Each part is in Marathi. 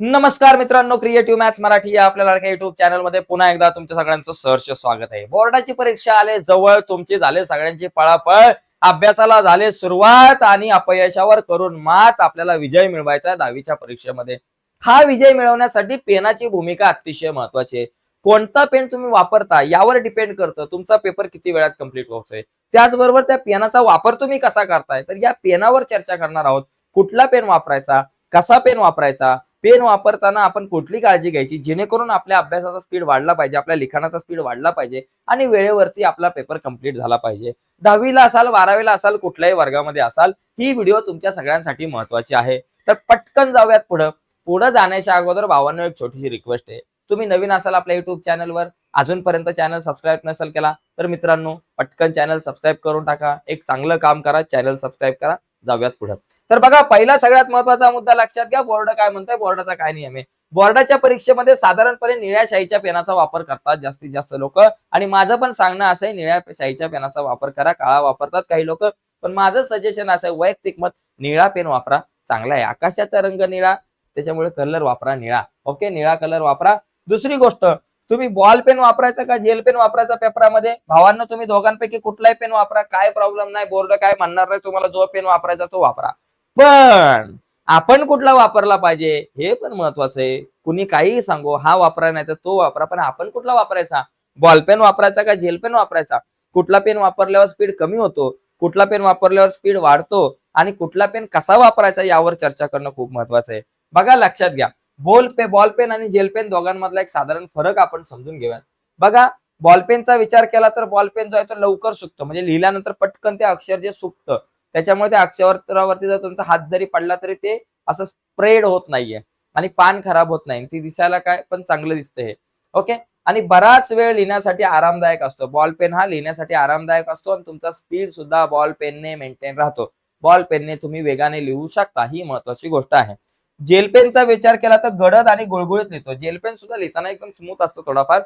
नमस्कार मित्रांनो क्रिएटिव्ह मॅथ्स मराठी या आपल्या लाडक्या युट्यूब चॅनलमध्ये पुन्हा एकदा तुमच्या सगळ्यांचं सहर्ष स्वागत आहे. बोर्डाची परीक्षा आले जवळ तुमची झाले सगळ्यांची पळापळ अभ्यासाला झाले सुरुवात आणि अपयशावर करून मात आपल्याला विजय मिळवायचा आहे दहावीच्या परीक्षेमध्ये. हा विजय मिळवण्यासाठी पेनाची भूमिका अतिशय महत्वाची आहे. कोणता पेन तुम्ही वापरता यावर डिपेंड करतं. तुमचा पेपर किती वेळात कंप्लीट होतोय? त्याचबरोबर त्या पेनाचा वापर तुम्ही कसा करताय? तर या पेनावर चर्चा करणार आहोत. कुठला पेन वापरायचा? कसा पेन वापरायचा? पेन वापरताना आपण कुठली काळजी घ्यायची? जेणेकरून आपल्या अभ्यासाचा स्पीड वाढला पाहिजे आपल्या लिखाणाचा स्पीड वाढला पाहिजे आणि वेळेवरती आपला पेपर कंप्लीट झाला पाहिजे. दहावीला असाल बारावीला असाल कुठल्याही वर्गामध्ये असाल ही व्हिडिओ तुमच्या सगळ्यांसाठी महत्वाची आहे. तर पटकन जाऊयात पुढं. पुढे जाण्याच्या अगोदर भावांना एक छोटीशी रिक्वेस्ट आहे. तुम्ही नवीन असाल आपल्या युट्यूब चॅनलवर अजूनपर्यंत चॅनल सबस्क्राईब नसेल केला तर मित्रांनो पटकन चॅनल सबस्क्राईब करून टाका. एक चांगलं काम करा चॅनल सबस्क्राईब करा. जाऊयात पुढे. तर बघा पहिला सगळ्यात महत्त्वाचा मुद्दा लक्षात घ्या बोर्ड काय म्हणतोय बोर्डाचा काय नियम आहे? बोर्डाच्या परीक्षेमध्ये साधारणपणे निळ्या शाईच्या पेनाचा वापर करतात जास्तीत जास्त लोक. आणि माझं पण सांगणं असं आहे निळ्या शाईच्या पेनाचा वापर करा काळा वापरतात काही लोक. पण माझं सजेशन असं आहे वैयक्तिक मत निळा पेन वापरा चांगला आहे. आकाशाचा रंग निळा त्याच्यामुळे कलर वापरा निळा. ओके निळा कलर वापरा. दुसरी गोष्ट तुम्ही बॉल पेन वापरायचा का जेल पेन वापरायचा पेपरामध्ये भावांना तुम्ही दोघांपैकी कुठलाही पेन वापरा. काय प्रॉब्लेम नाही बोर्ड काय म्हणणार नाही. तुम्हाला जो पेन वापरायचा तो वापरा. पण आपण कुठला वापरला पाहिजे हे पण महत्वाचं आहे. कुणी काहीही सांगो हा वापरा नाही तर तो वापरा. पण आपण कुठला वापरायचा? बॉल पेन वापरायचा का जेल पेन वापरायचा? कुठला पेन वापरल्यावर स्पीड कमी होतो? कुठला पेन वापरल्यावर स्पीड वाढतो? आणि कुठला पेन कसा वापरायचा यावर चर्चा करणं खूप महत्वाचं आहे. बघा लक्षात घ्या. बॉल पे बॉल पेन आणि जेल पेन दोघांमधला एक साधारण फरक आपण समजून घेऊया बघा बॉल पेनचा विचार केला तर बॉल पेन जो आहे तो लवकर सुकतो. म्हणजे लिहिल्यानंतर पटकन ते अक्षर जे सुकतं त्याच्यामुळे त्या अक्षरावरती जर तुमचा हात जरी पडला तरी ते असं स्प्रेड होत नाहीये आणि पान खराब होत नाही. ती दिसायला काय पण चांगलं दिसतं हे. ओके आणि बराच वेळ लिहिण्यासाठी आरामदायक असतो. बॉल पेन हा लिहिण्यासाठी आरामदायक असतो आणि तुमचा स्पीड सुद्धा बॉल पेनने मेंटेन राहतो. बॉल पेनने तुम्ही वेगाने लिहू शकता. ही महत्वाची गोष्ट आहे. जेलपेनचा विचार केला तर गडद आणि गुळगुळीत लिहितो. जेल पेन सुद्धा लिहिताना एकदम स्मूथ असतो थोडाफार.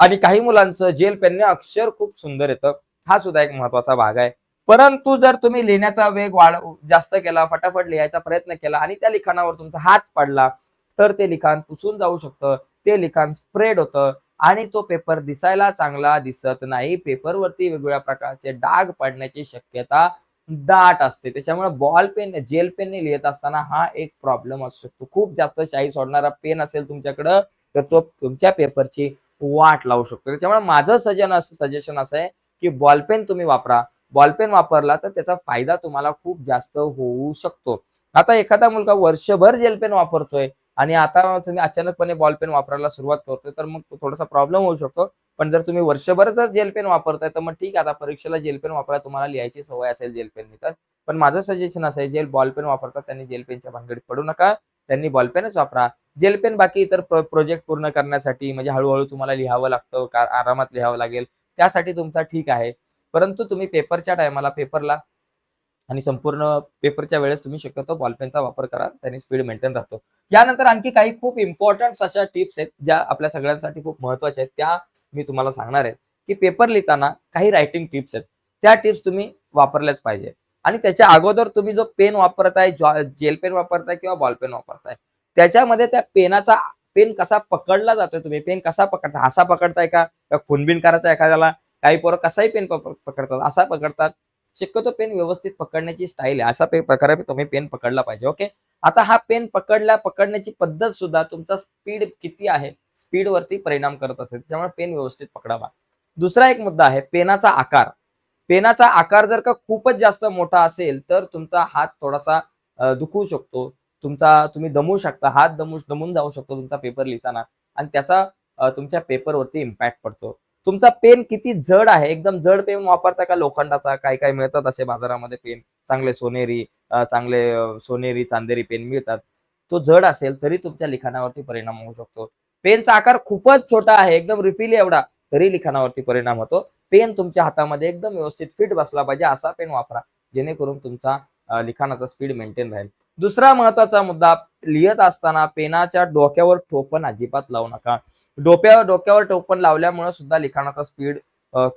आणि काही मुलांचं जेल पेनने अक्षर खूप सुंदर येतं. हा सुद्धा एक महत्त्वाचा भाग आहे. परंतु जर तुम्ही लिहिण्याचा वेग वाढ जास्त केला फटाफट लिहायचा प्रयत्न केला आणि त्या लिखाणावर तुमचा हात पडला तर ते लिखाण पुसून जाऊ शकतं. ते लिखाण स्प्रेड होतं आणि तो पेपर दिसायला चांगला दिसत नाही. पेपरवरती वेगवेगळ्या प्रकारचे डाग पडण्याची शक्यता दाट असते. त्याच्यामुळे बॉल पेन जेल पेनने लिहित असताना हा एक प्रॉब्लेम असू शकतो. खूप जास्त शाई सोडणारा पेन असेल तुमच्याकडं तर तो तुमच्या पेपरची वाट लावू शकतो. त्याच्यामुळे माझं सजन सजेशन असं आहे की बॉल पेन तुम्ही वापरा. बॉल पेन वापरला तर त्याचा फायदा तुम्हाला खूप जास्त होऊ शकतो. आता एखादा मुलगा वर्षभर जेल पेन वापरतोय आणि आता तुम्ही अचानकपणे बॉल पेन वापरायला सुरुवात करतोय तर मग थोडासा प्रॉब्लेम होऊ शकतो. पण जर तुम्ही वर्षभर जर जेल पेन वापरताय तर मग ठीक आहे आता परीक्षेला जेल पेन वापरा तुम्हाला लिहायची सवय असेल जेल पेननी तर. पण माझं सजेशन असं आहे जेल बॉल पेन वापरतात त्यांनी जेल पेनच्या भानगडीत पडू नका त्यांनी बॉल पेनच वापरा. जेल पेन बाकी इतर प्रोजेक्ट पूर्ण करण्यासाठी म्हणजे हळूहळू तुम्हाला लिहावं लागतं का आरामात लिहावं लागेल त्यासाठी तुमचा ठीक आहे. परंतु तुम्ही पेपरच्या टायमाला पेपरला आणि संपूर्ण पेपरच्या वेळेस तुम्ही शक्यतो बॉलपेनचा वापर करा त्याने स्पीड मेंटेन राहतो. यानंतर आणखी काही खूप इम्पॉर्टंट अशा टिप्स आहेत ज्या आपल्या सगळ्यांसाठी खूप महत्त्वाच्या आहेत त्या मी तुम्हाला सांगणार आहे. की पेपर लिहिताना काही रायटिंग टिप्स आहेत. त्या टिप्स तुम्ही वापरल्याच पाहिजे. आणि त्याच्या अगोदर तुम्ही जो पेन वापरताय जेल पेन वापरताय किंवा बॉल पेन वापरताय त्याच्यामध्ये त्या पेनाचा पेन कसा पकडला जातोय तुम्ही? पेन कसा पकडता? असा पकडताय का? खुनबिन करायचा एखाद्याला? काही पोरं कसाही पेन पकडतात असा पकडतात. शक्यतो पेन व्यवस्थित पकडण्याची स्टाईल आहे. असा पे प्रकारे तुम्ही पेन पकडला पाहिजे ओके आता हा पेन पकडला पकडण्याची पद्धत सुद्धा तुमचा स्पीड किती आहे? स्पीड वरती परिणाम करत असेल. त्यामुळे पेन व्यवस्थित पकडावा. दुसरा एक मुद्दा आहे पेनाचा आकार. पेनाचा आकार जर का खूपच जास्त मोठा असेल तर तुमचा हात थोडासा दुखू शकतो. तुमचा तुम्ही दमू शकता. हात दमू दमून जाऊ शकतो तुमचा पेपर लिहिताना. आणि त्याचा तुमच्या पेपरवरती इम्पॅक्ट पडतो. तुमचा पेन किती जड आहे? एकदम जड पेन वापरता का लोखंडाचा? काय काय मिळतात असे बाजारामध्ये पेन? चांगले सोनेरी चांगले सोनेरी चांदेरी पेन मिळतात. तो जड असेल तरी तुमच्या लिखाणावरती परिणाम होऊ शकतो. पेनचा आकार खूपच छोटा आहे. एकदम रिफिली एवढा तरी लिखाणावरती परिणाम होतो. पेन तुमच्या हातामध्ये एकदम व्यवस्थित फिट बसला पाहिजे असा पेन वापरा. जेणेकरून तुमचा लिखाणाचा स्पीड मेंटेन राहील. दुसरा महत्त्वाचा मुद्दा लिहित असताना पेनाच्या डोक्यावर ठोपण अजिबात लावू नका. डोक्यावर डोक्यावर टोपण लावल्यामुळे सुद्धा लिखाणाचा स्पीड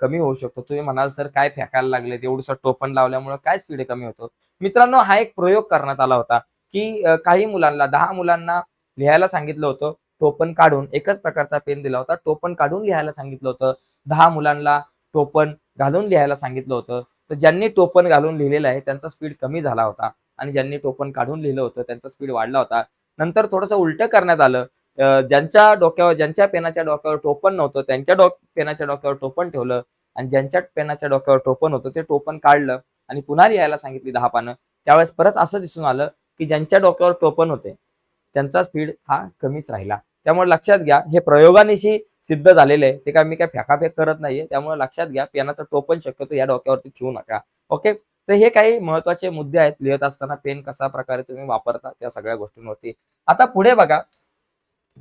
कमी होऊ शकतो. तुम्ही म्हणाल सर काय फेकायला लागले एवढंसं टोपण लावल्यामुळे काय स्पीड कमी होतो? मित्रांनो हा एक प्रयोग करण्यात आला होता की काही मुलांना दहा मुलांना लिहायला सांगितलं होतं टोपण काढून. एकच प्रकारचा पेन दिला होता टोपण काढून लिहायला सांगितलं होतं. दहा मुलांना टोपण घालून लिहायला सांगितलं होतं. तर ज्यांनी टोपण घालून लिहिलेलं आहे त्यांचा स्पीड कमी झाला होता. आणि ज्यांनी टोपण काढून लिहिलं होतं त्यांचा स्पीड वाढला होता. नंतर थोडंसं उलटं करण्यात आलं. ज्यांच्या डोक्यावर ज्यांच्या पेनाच्या डोक्यावर टोपण नव्हतं त्यांच्या डोक पेनाच्या डोक्यावर टोपण ठेवलं आणि ज्यांच्या पेनाच्या डोक्यावर टोपण होतं ते टोपण काढलं आणि पुन्हा लिहायला सांगितली दहा पानं त्यावेळेस परत असं दिसून आलं की ज्यांच्या डोक्यावर टोपण होते त्यांचा स्पीड हा कमीच राहिला. त्यामुळे लक्षात घ्या हे प्रयोगानिशी सिद्ध झालेले आहे. ते काय मी काय फेकाफेक करत नाहीये. त्यामुळे लक्षात घ्या पेनाचं टोपण शक्यतो या डोक्यावरती ठेवू नका. ओके? तर हे काही महत्त्वाचे मुद्दे आहेत. लिहित असताना पेन कशा प्रकारे तुम्ही वापरता त्या सगळ्या गोष्टींवरती. आता पुढे बघा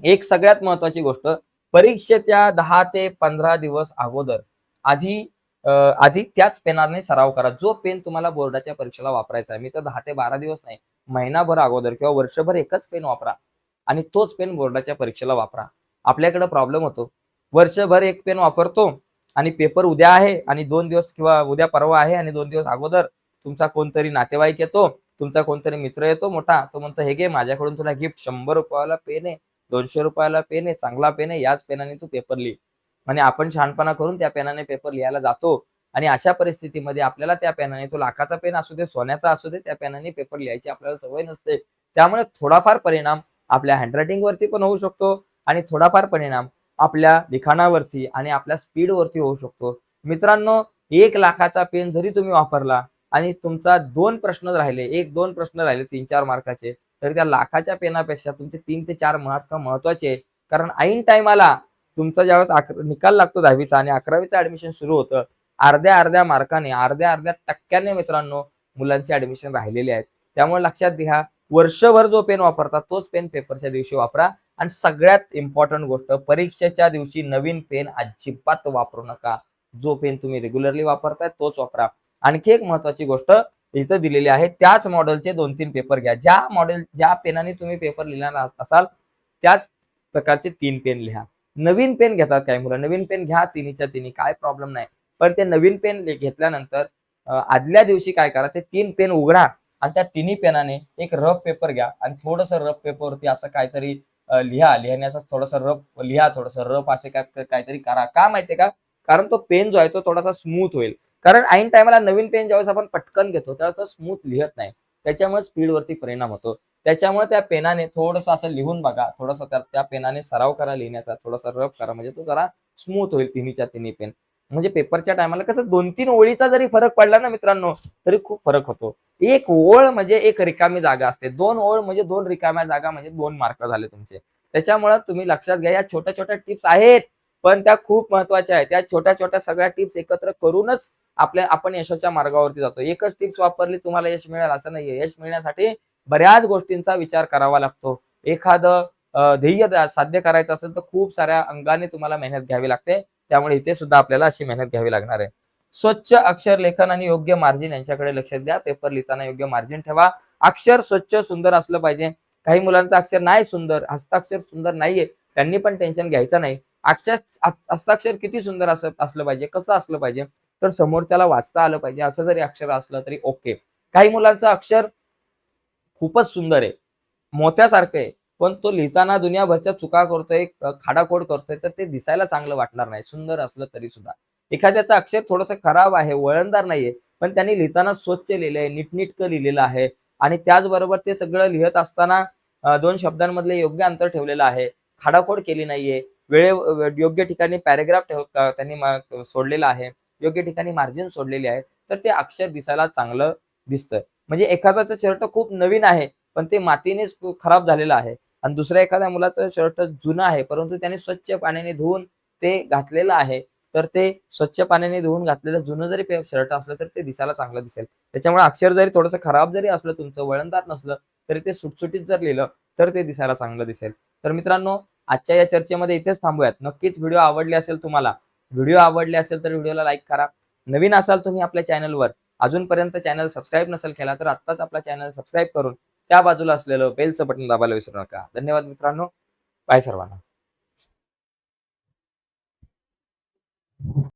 एक सगळ्यात महत्वाची गोष्ट परीक्षेच्या दहा ते पंधरा दिवस अगोदर आधी आधी त्याच पेनाने सराव करा. जो पेन तुम्हाला बोर्डाच्या परीक्षेला वापरायचा आहे. मी तर दहा ते बारा दिवस नाही महिनाभर अगोदर किंवा वर्षभर एकच पेन वापरा आणि तोच पेन बोर्डाच्या परीक्षेला वापरा. आपल्याकडे प्रॉब्लेम होतो. वर्षभर एक पेन वापरतो आणि पेपर उद्या आहे आणि दोन दिवस किंवा उद्या परवा आहे आणि दोन दिवस अगोदर तुमचा कोणतरी नातेवाईक येतो तुमचा कोणतरी मित्र येतो मोठा तो म्हणतो हे घे माझ्याकडून तुला गिफ्ट शंभर रुपयाला पेन आहे. दोनशे रुपयाला पेन आहे चांगला पेन आहे याच पेनाने तू पेपर लिही. आणि आपण शहाणपणा करून त्या पेनाने पेपर लिहायला जातो. आणि अशा परिस्थितीमध्ये आपल्याला त्या पेनाने तो लाखाचा पेन असू दे सोन्याचा असू दे त्या पेनाने पेपर लिहायची आपल्याला सवय नसते. त्यामुळे थोडाफार परिणाम आपल्या हँडरायटिंग वरती पण होऊ शकतो आणि थोडाफार परिणाम आपल्या लिखाणावरती आणि आपल्या स्पीड वरती होऊ शकतो. मित्रांनो एक लाखाचा पेन जरी तुम्ही वापरला आणि तुमचा दोन प्रश्न राहिले एक दोन प्रश्न राहिले तीन चार मार्काचे तर त्या लाखाच्या पेनापेक्षा तुमचे तीन ते चार मार्क महत्त्वाचे आहे कारण ऐन टायमाला तुमचा ज्यावेळेस निकाल लागतो दहावीचा आणि अकरावीचं ऍडमिशन सुरू होतं अर्ध्या अर्ध्या मार्काने अर्ध्या अर्ध्या टक्क्याने मित्रांनो मुलांचे ऍडमिशन राहिलेले आहेत. त्यामुळे लक्षात घ्या वर्षभर जो पेन वापरता तोच पेन पेपरच्या दिवशी वापरा. आणि सगळ्यात इम्पॉर्टंट गोष्ट परीक्षेच्या दिवशी नवीन पेन अजिबात वापरू नका. जो पेन तुम्ही रेग्युलरली वापरताय तोच वापरा. आणखी एक महत्वाची गोष्ट इथं दिलेले आहे त्याच मॉडेलचे दोन तीन पेपर घ्या. ज्या मॉडेल ज्या पेनाने तुम्ही पेपर लिहिणार असाल त्याच प्रकारचे तीन पेन लिहा. नवीन पेन घेतात काही मुलं. नवीन पेन घ्या तिन्हीच्या तिन्ही. काय प्रॉब्लेम नाही. पण ते नवीन पेन घेतल्यानंतर आदल्या दिवशी काय करा ते तीन पेन उघडा आणि त्या तिन्ही पेनाने एक रफ पेपर घ्या आणि थोडस रफ पेपरवरती असं काहीतरी लिहा. लिहिण्याचा थोडस रफ लिहा थोडस रफ असे काय काहीतरी करा. का माहितीये का? कारण तो पेन जो आहे तो थोडासा स्मूथ होईल. कारण ऐन टायमाला नवीन पेन ज्यावेळेस आपण पटकन घेतो त्यावेळेस तो स्मूथ लिहत नाही. त्याच्यामुळे स्पीडवरती परिणाम होतो. त्याच्यामुळे त्या पेनाने थोडस असं लिहून बघा थोडासा त्या त्या पेनाने सराव करा लिहिण्याचा थोडासा रफ करा. म्हणजे तो जरा स्मूथ होईल तिन्हीच्या तिन्ही पेन म्हणजे पेपरच्या टायमाला कसं दोन तीन ओळीचा जरी फरक पडला ना मित्रांनो तरी खूप फरक होतो. एक ओळ म्हणजे एक रिकामी जागा असते. दोन ओळ म्हणजे दोन रिकाम्या जागा म्हणजे दोन मार्क झाले तुमचे. त्याच्यामुळे तुम्ही लक्षात घ्या या छोट्या छोट्या टिप्स आहेत. पण त्या खूप महत्त्वाच्या आहेत. त्या छोट्या छोट्या सगळ्या टिप्स एकत्र करूनच आपल्या आपण यशाच्या मार्गावरती जातो. एकच टिप्स वापरली तुम्हाला यश मिळेल असं नाहीये. यश मिळण्यासाठी बऱ्याच गोष्टींचा विचार करावा लागतो. एखादं ध्येय साध्य करायचं असेल तर खूप साऱ्या अंगाने तुम्हाला मेहनत घ्यावी लागते. त्यामुळे इथे सुद्धा आपल्याला अशी मेहनत घ्यावी लागणार आहे. स्वच्छ अक्षर लेखन आणि योग्य मार्जिन यांच्याकडे लक्ष द्या. पेपर लिहिताना योग्य मार्जिन ठेवा. अक्षर स्वच्छ सुंदर असलं पाहिजे. काही मुलांचं अक्षर नाही सुंदर हस्ताक्षर सुंदर नाहीये. त्यांनी पण टेन्शन घ्यायचं नाही. अक्षर हस्ताक्षर किती सुंदर असं असलं पाहिजे कसं असलं पाहिजे तर समोरच्याला वाचता आलं पाहिजे असं जरी अक्षर असलं तरी ओके. काही मुलांचं अक्षर खूपच सुंदर आहे मोत्यासारखं आहे पण तो लिहिताना दुनियाभरच्या चुका करतोय खाडाखोड करतोय तर ते दिसायला चांगलं वाटणार नाही सुंदर असलं तरी सुद्धा. एखाद्याचं अक्षर थोडंसं खराब आहे वळणदार नाहीये पण त्यांनी लिहिताना स्वच्छ लिहिलंय नीटनीटकं लिहिलेलं आहे आणि त्याचबरोबर ते सगळं लिहित असताना दोन शब्दांमधले योग्य अंतर ठेवलेलं आहे खाडाखोड केली नाहीये वेळे योग्य ठिकाणी पॅरेग्राफ ठेव त्यांनी सोडलेला आहे योग्य ठिकाणी मार्जिन सोडलेली आहे तर ते अक्षर दिसायला चांगलं दिसतंय. म्हणजे एखाद्याचं शर्ट खूप नवीन आहे पण ते मातीनेच खराब झालेलं आहे. आणि दुसऱ्या एखाद्या मुलाचं शर्ट जुनं आहे परंतु त्याने स्वच्छ पाण्याने धुवून ते घातलेलं आहे तर ते स्वच्छ पाण्याने धुवून घातलेलं जुनं जरी शर्ट असलं तर ते दिसायला चांगलं दिसेल. त्याच्यामुळे अक्षर जरी थोडंसं खराब जरी असलं तुमचं वळणदार नसलं तरी ते सुटसुटीत जर लिहिलं तर ते दिसायला चांगलं दिसेल. तर मित्रांनो आजच्या या चर्चेमध्ये इथेच थांबूयात. नक्कीच व्हिडिओ आवडले असेल तुम्हाला व्हिडिओ आवडले असेल तर व्हिडिओला लाईक करा. नवीन असाल तुम्ही आपल्या चॅनलवर अजूनपर्यंत चॅनल सबस्क्राईब नसेल केला तर आत्ताच आपला चॅनल सबस्क्राईब करून त्या बाजूला असलेलं बेलचं बटन दाबायला विसरू नका. धन्यवाद मित्रांनो. बाय सर्वांना.